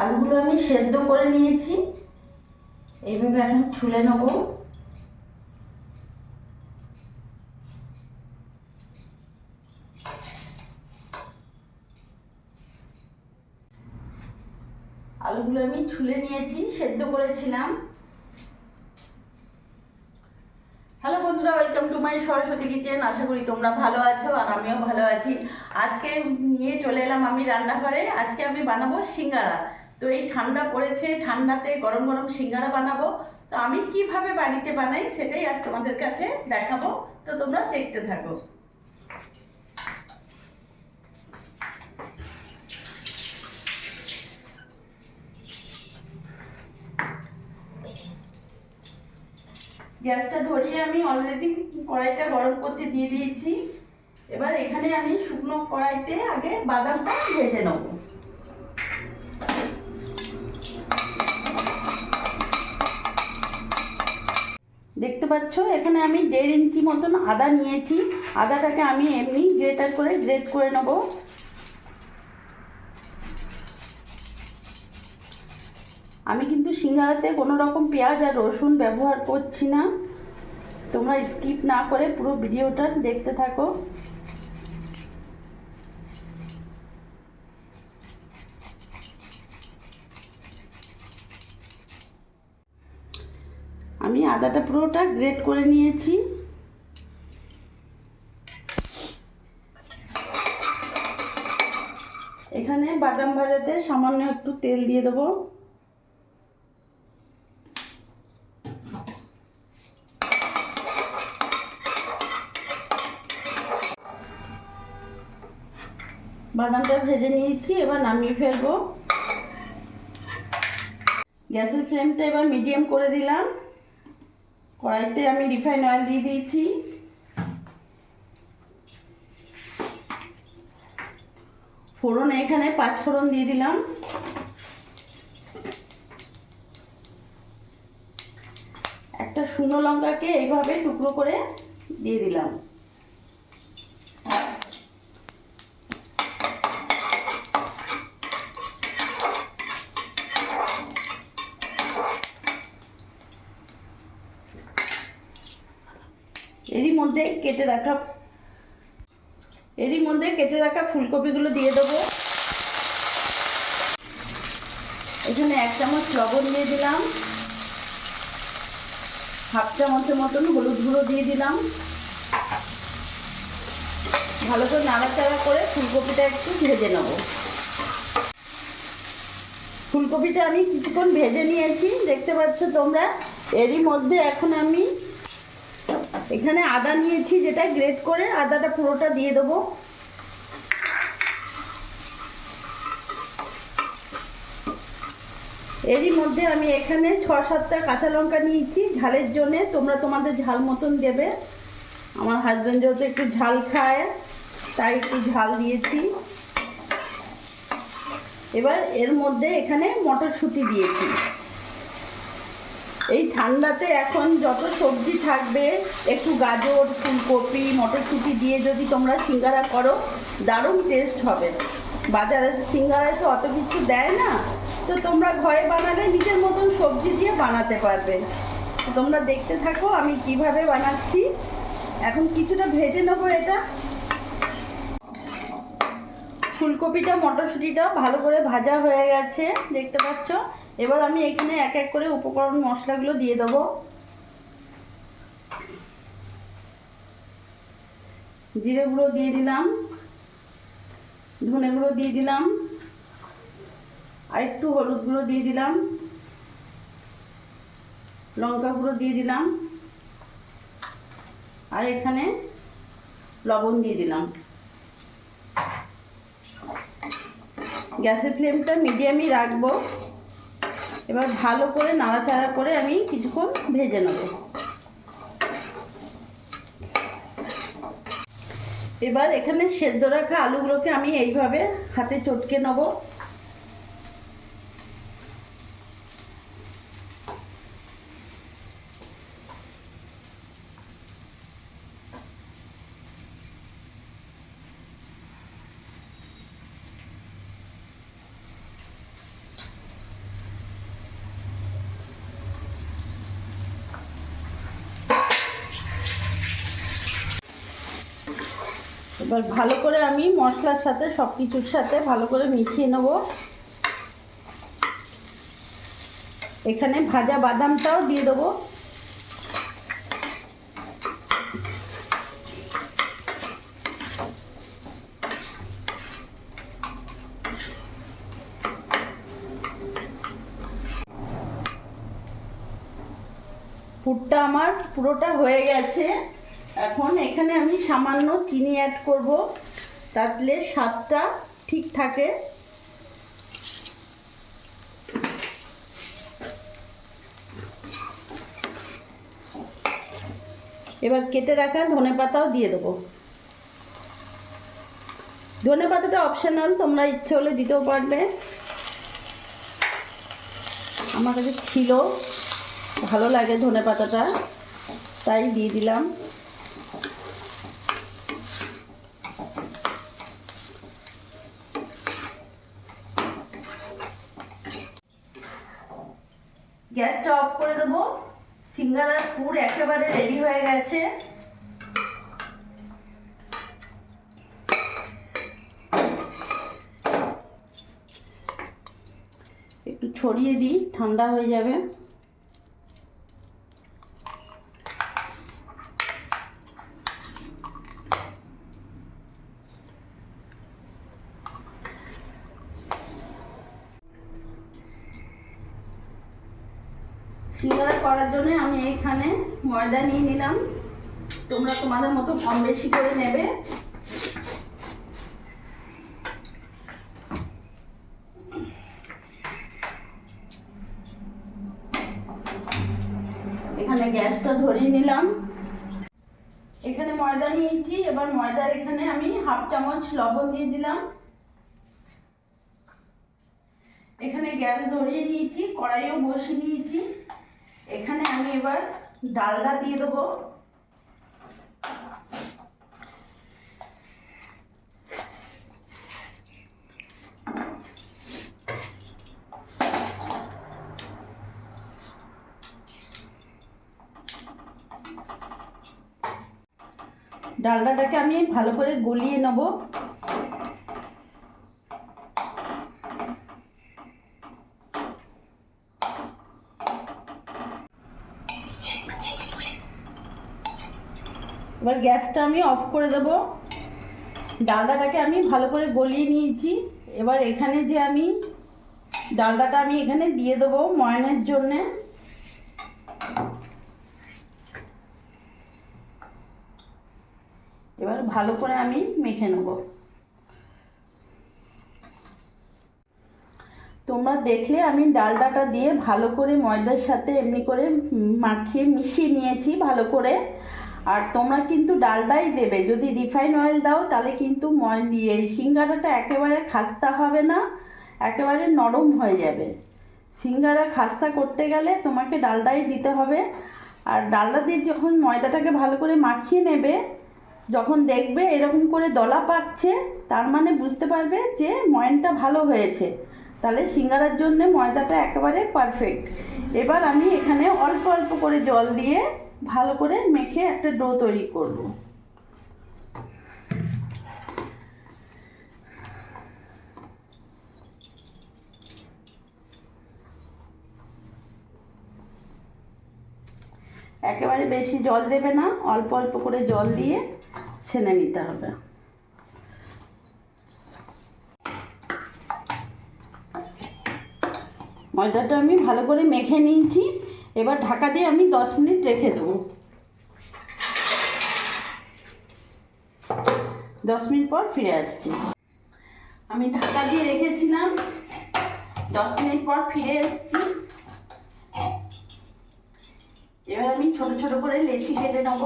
আলুগুলো আমি সেদ্ধ করে নিয়েছি। এইভাবে এখন ছুলে নেব। আলুগুলো আমি ছুলে নিয়েছি, সেদ্ধ করেছিলাম। হ্যালো বন্ধুরা, welcome to my Saraswati kitchen. আশা করি তোমরা ভালো আছো আর আমিও ভালো আছি। আজকে নিয়ে চলে এলাম আমি রান্নাঘরে। আজকে আমি বানাবো সিঙ্গারা। তো এই ঠান্ডা পড়েছে, ঠান্ডাতে গরম গরম সিঙ্গারা বানাবো। তো আমি কীভাবে বাড়িতে বানাই সেটাই আজ তোমাদের কাছে দেখাবো। তো তোমরা দেখতে থাকো। গ্যাসটা ধরিয়ে আমি অলরেডি কড়াইটা গরম করতে দিয়ে দিয়েছি। এবার এখানে আমি শুকনো কড়াইতে আগে বাদামটা ভেজে নেব। দেখতে পাচ্ছ? এখানে আমি দেড় ইঞ্চি মতন আদা নিয়েছি। আদাটাকে আমি এমনি গ্রেটার করে গ্রেট করে নেব। আমি কিন্তু সিঙ্গারাতে কোনো রকম পেঁয়াজ আর রসুন ব্যবহার করছি না। তোমরা স্কিপ না করে পুরো ভিডিওটা দেখতে থাকো আমি আদাটা পুরোটা গ্রেট করে নিয়েছি। এখানে বাদাম ভাজাতে সামান্য একটু তেল দিয়ে দেবো। বাদামটা ভেজে নিয়েছি, এবার নামিয়ে ফেলব। গ্যাসের ফ্লেমটা এবার মিডিয়াম করে দিলাম। কড়াইতে আমি রিফাইন অয়েল দিয়ে দিয়েছি। ফোড়ন এখানে পাঁচ ফোড়ন দিয়ে দিলাম। একটা শুকনো লঙ্কাকে এইভাবে টুকরো করে দিয়ে দিলাম এরই মধ্যে রাখা এরই মধ্যে কেটে রাখা ফুলকপিগুলো দিয়ে দেবো। এখানে এক চামচ লবণ দিয়ে দিলাম। হাফ চামচের মতন হলুদ গুঁড়ো দিয়ে দিলাম। ভালো করে নাড়াচাড়া করে ফুলকপিটা একটু ভেজে নেব। ফুলকপিটা আমি কিছুক্ষণ ভেজে নিয়েছি, দেখতে পাচ্ছ তোমরা। এরই মধ্যে এখন আমি এখানে আদা নিয়েছি, যেটা গ্রেট করে আদাটা পুরোটা দিয়ে দেবো। এরই মধ্যে আমি এখানে ছ সাতটা কাঁচা লঙ্কা নিয়েছি, ঝালের জন্যে। তোমরা তোমাদের ঝাল মতন দেবে। আমার হাজব্যান্ড যেহেতু একটু ঝাল খায়, তাই একটু ঝাল দিয়েছি। এবার এর মধ্যে এখানে মটরশুঁটি দিয়েছি। এই ঠান্ডাতে এখন যত সবজি থাকবে, একটু গাজর, ফুলকপি, মটরশুঁটি দিয়ে যদি তোমরা সিঙ্গারা করো, দারুণ টেস্ট হবে। বাজারে সিঙ্গারায় তো অত কিছু দেয় না, তো তোমরা ঘরে বানালে নিজের মতন সবজি দিয়ে বানাতে পারবে। তোমরা দেখতে থাকো আমি কীভাবে বানাচ্ছি। এখন কিছুটা ভেজে নেব এটা। ফুলকপিটা, মটরশুঁটিটা ভালো করে ভাজা হয়ে গেছে, দেখতে পাচ্ছ? এবার আমি এখানে এক এক করে উপকরণ মশলাগুলো দিয়ে দেবো। জিরে গুঁড়ো দিয়ে দিলাম, ধনে গুঁড়ো দিয়ে দিলাম আর একটু হলুদ গুঁড়ো দিয়ে দিলাম, লঙ্কা গুঁড়ো দিয়ে দিলাম, আর এখানে লবণ দিয়ে দিলাম। গ্যাসের ফ্লেমটা মিডিয়ামই রাখব। এবার ভালো করে নাড়াচাড়া করে আমি কিছুক্ষণ ভেজে নেব। এবার এখানে সেদ্ধ রাখা আলুগুলোকে আমি এইভাবে হাতে চটকে নেব। এবার ভালো করে আমি মশলার সাথে সব কিছুর সাথে ভালো করে মিশিয়ে নেব। এখানে ভাজা বাদামটাও দিয়ে দেবো। পুরটা আমার পুরোটা হয়ে গেছে। এখন এখানে আমি সামান্য চিনি অ্যাড করব। তাহলে স্বাদটা ঠিক থাকে। এবার কেটে রাখা ধনে পাতাও দিয়ে দেবো। ধনে পাতাটা অপশনাল তোমরা ইচ্ছে হলে দিতেও পারবে। আমার কাছে ছিল, ভালো লাগে ধনে পাতাটা, তাই দিয়ে দিলাম। গ্যাসটা অফ করে দেবো। সিঙ্গারার পুর একেবারে রেডি হয়ে গেছে। একটু ছড়িয়ে দিই, ঠান্ডা হয়ে যাবে সিঙ্গারা করার জন্য আমি এখানে ময়দা নিয়ে নিলাম। তোমরা তোমাদের মতো কম বেশি করে নেবে। এখানে গ্যাসটা ধরিয়ে নিলাম। এখানে ময়দা নিয়েছি, এবার ময়দার এখানে আমি হাফ চামচ লবণ দিয়ে দিলাম। এখানে গ্যাস ধরিয়ে নিয়েছি, কড়াইও বসিয়ে নিয়েছি। এখানে আমি এবার ডালডা দিয়ে দেবো। ডালডাটাকে আমি ভালো করে গলিয়ে নেব। এবার গ্যাসটা আমি অফ করে দেবো। ডালডাটাকে আমি ভালো করে গলিয়ে নিয়েছি। এবার এখানে যে আমি ডালডাটা আমি এখানে দিয়ে দেবো ময়নের জন্যে। এবার ভালো করে আমি মেখে নেব। তোমরা দেখলে আমি ডালডাটা দিয়ে ভালো করে ময়দার সাথে এমনি করে মাখিয়ে মিশিয়ে নিয়েছি ভালো করে। আর তোমরা কিন্তু ডালডাই দেবে। যদি রিফাইন অয়েল দাও, তাহলে কিন্তু দিয়ে সিঙ্গারাটা একেবারে খাস্তা হবে না, একেবারে নরম হয়ে যাবে। সিঙ্গারা খাস্তা করতে গেলে তোমাকে ডালডাই দিতে হবে। আর ডালটা দিয়ে যখন ময়দাটাকে ভালো করে মাখিয়ে নেবে, যখন দেখবে এরকম করে দলা পাকছে, তার মানে বুঝতে পারবে যে ময়নটা ভালো হয়েছে। তাহলে সিঙ্গারার জন্য ময়দাটা একেবারে পারফেক্ট এবার আমি এখানে অল্প অল্প করে জল দিয়ে ভালো করে মেখে একটা ডো তৈরি করব। একেবারে বেশি জল দেবে না, অল্প অল্প করে জল দিয়ে ছেনে নিতে হবে। ময়দাটা আমি ভালো করে মেখে নিয়েছি। এবার ঢাকা দিয়ে আমি দশ মিনিট রেখে দেবো। দশ মিনিট পর ফিরে আসছি। আমি ঢাকা দিয়ে রেখেছিলাম। দশ মিনিট পর ফিরে এসেছি। এবার আমি ছোট ছোট করে লেচি কেটে নেব।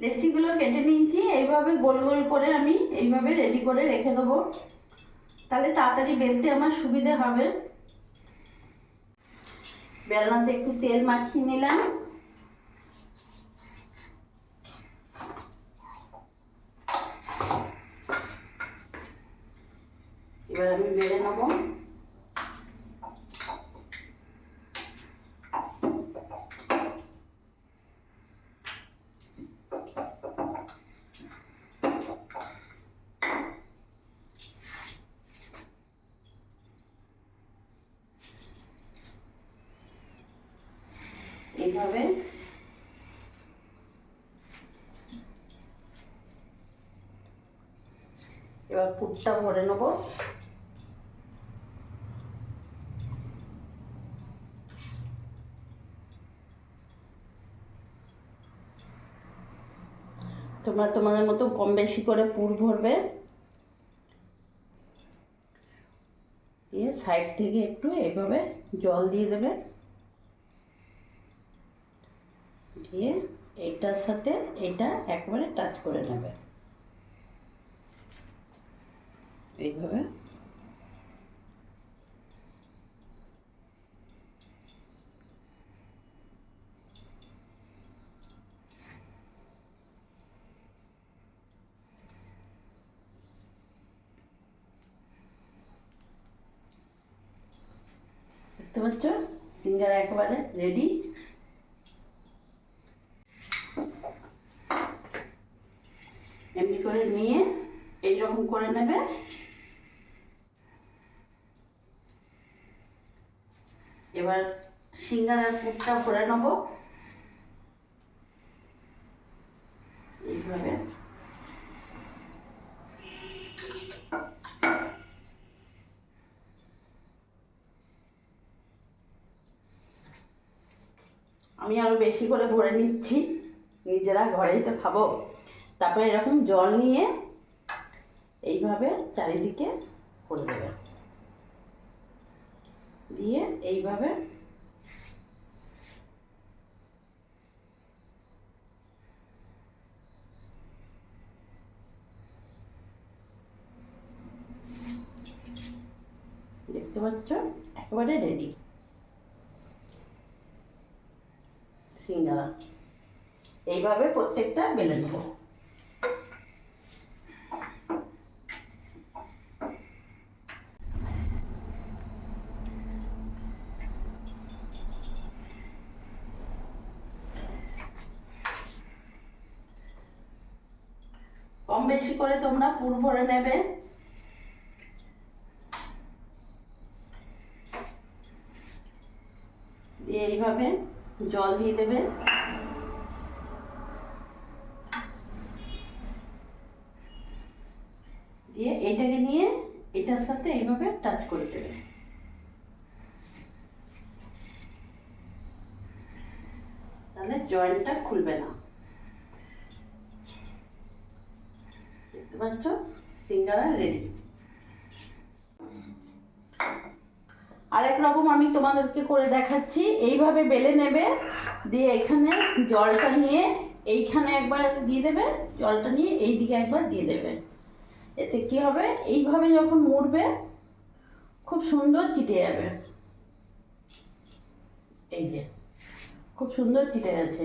লেচিগুলো কেটে নিয়েছি, এইভাবে গোল গোল করে আমি এইভাবে রেডি করে রেখে দেবো। তাহলে তাড়াতাড়ি বেলতে আমার সুবিধে হবে। বেলনাতে একটু তেল মাখিয়ে নিলাম এবার আমি বেড়ে নেব এইভাবে। এবার পুরটা ভরে নেব। তোমরা তোমাদের মতো কম বেশি করে পুর ভরবে। দিয়ে সাইড থেকে একটু এইভাবে জল দিয়ে দেবে। দিয়ে এইটার সাথে এটা একবারে টাচ করে নেবে। এইভাবে। দেখতে পাচ্ছ? সিঙ্গার একেবারে রেডি এমনি করে নিয়ে এইরকম করে নেবে এবার সিঙ্গারার পুরটা ভরে নেব। এইভাবে। আমি আরও বেশি করে ভরে নিচ্ছি। নিজেরা ঘরেই তো খাব। তারপরে এরকম জল নিয়ে এইভাবে চারিদিকে করে দেবে। দিয়ে এইভাবে দেখতে পাচ্ছ? একেবারে রেডি সিঙ্গারা। এইভাবে প্রত্যেকটা বেলে নেব কম বেশি করে তোমরা পুর ভরে নেবে? দিয়ে এইভাবে জল দিয়ে দেবে। দিয়ে এইটাকে নিয়ে এটার সাথে এইভাবে টাচ করে দেবে। তাহলে জয়েন্টটা খুলবে না। পাচ্ছ সিঙ্গারা রেডি আরেক রকম আমি তোমাদেরকে করে দেখাচ্ছি। এইভাবে বেলে নেবে, দিয়ে এখানে জলটা নিয়ে এইখানে একবার দিয়ে দেবে, জলটা নিয়ে এই দিকে একবার দিয়ে দেবে। এতে কি হবে? এইভাবে যখন মুড়বে, খুব সুন্দর চিটে যাবে। এই যে, খুব সুন্দর চিটে গেছে।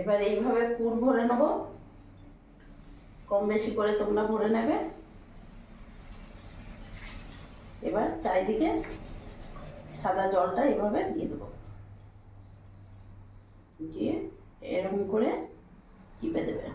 এবার এইভাবে পুর ভরে নেব। কম বেশি করে তোমরা ভরে নেবে। এবার চারিদিকে সাদা জলটা এভাবে দিয়ে দেবো। দিয়ে এরকম করে চিপে দেবে।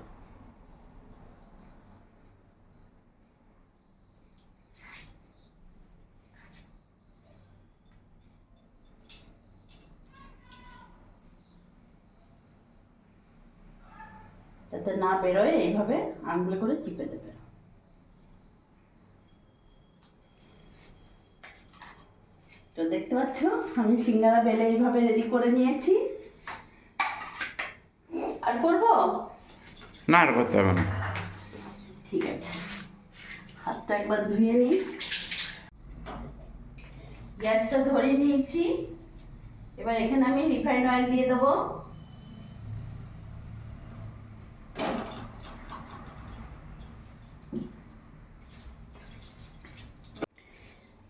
যাতে না বেরোয় এইভাবে আঙুলে করে চিপে দেবে। তো দেখতে পাচ্ছ আমি সিঙ্গারা বেলে এইভাবে রেডি করে নিয়েছি। আর করব? না আর করতে হবে না। ঠিক আছে। হাতটা একবার ধুয়ে নিই। গ্যাসটা ধরে নিয়েছি। এবার এখানে আমি রিফাইন্ড অয়েল দিয়ে দেবো।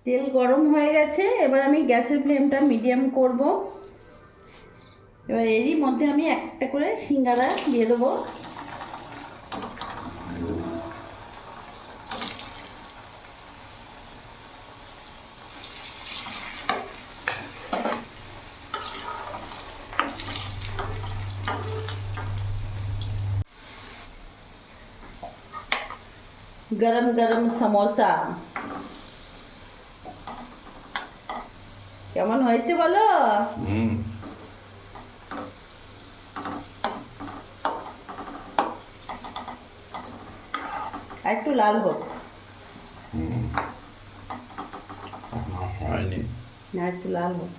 তেল গরম হয়ে গেছে, এবার আমি গ্যাসের ফ্লেমটা মিডিয়াম করব। এবার এরই মধ্যে আমি একটা করে সিঙ্গারা দিয়ে দেবো। গরম গরম সমোসা। কেমন হয়েছে বলো? হুম। একটু লাল হোক। না একটু লাল হোক।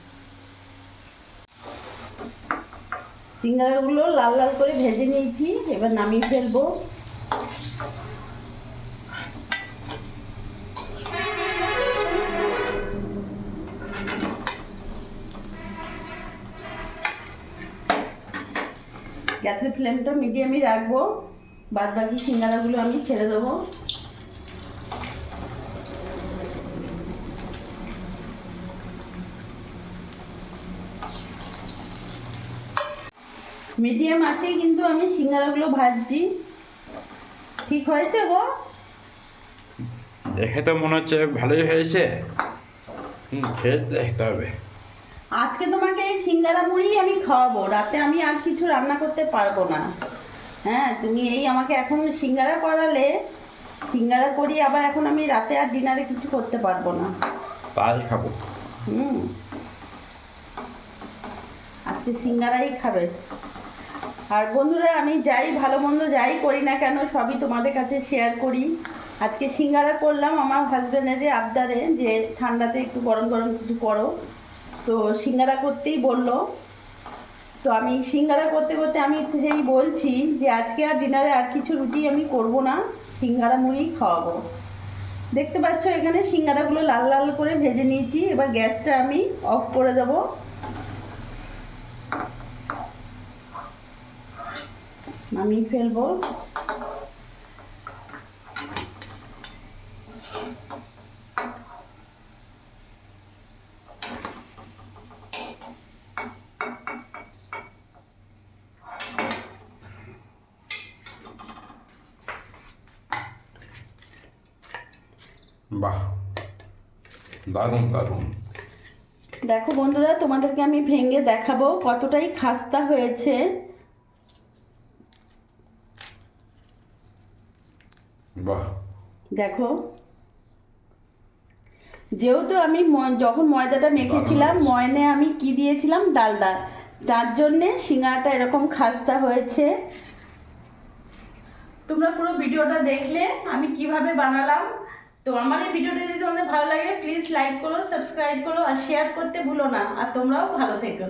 সিঙ্গারাগুলো লাল লাল করে ভেজে নিয়েছি এবার নামিয়ে ফেলব। গ্যাসের ফ্লেমটা মিডিয়ামই রাখব। বাদ বাকি সিঙ্গারাগুলো আমি ছেড়ে দেবো। মিডিয়াম আছে কিন্তু আমি সিঙ্গারাগুলো ভাজছি। ঠিক হয়েছে গো? দেখে তো মনে হচ্ছে ভালোই হয়েছে। খেয়ে দেখতে হবে। আজকে তোমাকে সিঙ্গারা মুড়ি আমি খাওয়াবো রাতে আমি আর কিছু রান্না করতে পারব না। হ্যাঁ তুমি এই আমাকে এখন সিঙ্গারা করালে সিঙ্গারা করি আবার এখন আমি রাতে আর ডিনারে কিছু করতে পারব না। তাই খাব। হুম। আজকে সিঙ্গারাই খাবে। আর বন্ধুরা আমি যাই ভালো মন্দ যাই করি না কেন সবই তোমাদের কাছে শেয়ার করি। আজকে সিঙ্গারা করলাম আমার হাজব্যান্ডের আবদারে যে ঠান্ডাতে একটু গরম গরম কিছু করো। তো সিঙ্গারা করতেই বলল। তো আমি সিঙ্গারা করতে করতে আমি সেই বলছি যে, আজকে আর ডিনারে আর কিছু রুটি আমি করব না, সিঙ্গারা মুড়ি খাওয়াবো। দেখতে পাচ্ছ এখানে সিঙ্গারাগুলো লাল লাল করে ভেজে নিয়েছি, এবার গ্যাসটা আমি অফ করে দেব। নামিয়ে ফেলব বাহ দারুণ দারুণ। দেখো বন্ধুরা তোমাদেরকে আমি ভেঙে দেখাবো কতটাই খাস্তা হয়েছে। বাহ। দেখো। যেহেতু আমি যখন ময়দাটা মেখেছিলাম ময়নে আমি কি দিয়েছিলাম? ডালডা। তার জন্যে সিঙ্গারাটা এরকম খাস্তা হয়েছে। তোমরা পুরো ভিডিওটা দেখলে আমি কীভাবে বানালাম তো আমার এই ভিডিওটা যদি তোমাদের ভালো লাগে প্লিজ লাইক করো সাবস্ক্রাইব করো আর শেয়ার করতে ভুলো না। আর তোমরাও ভালো থেকো।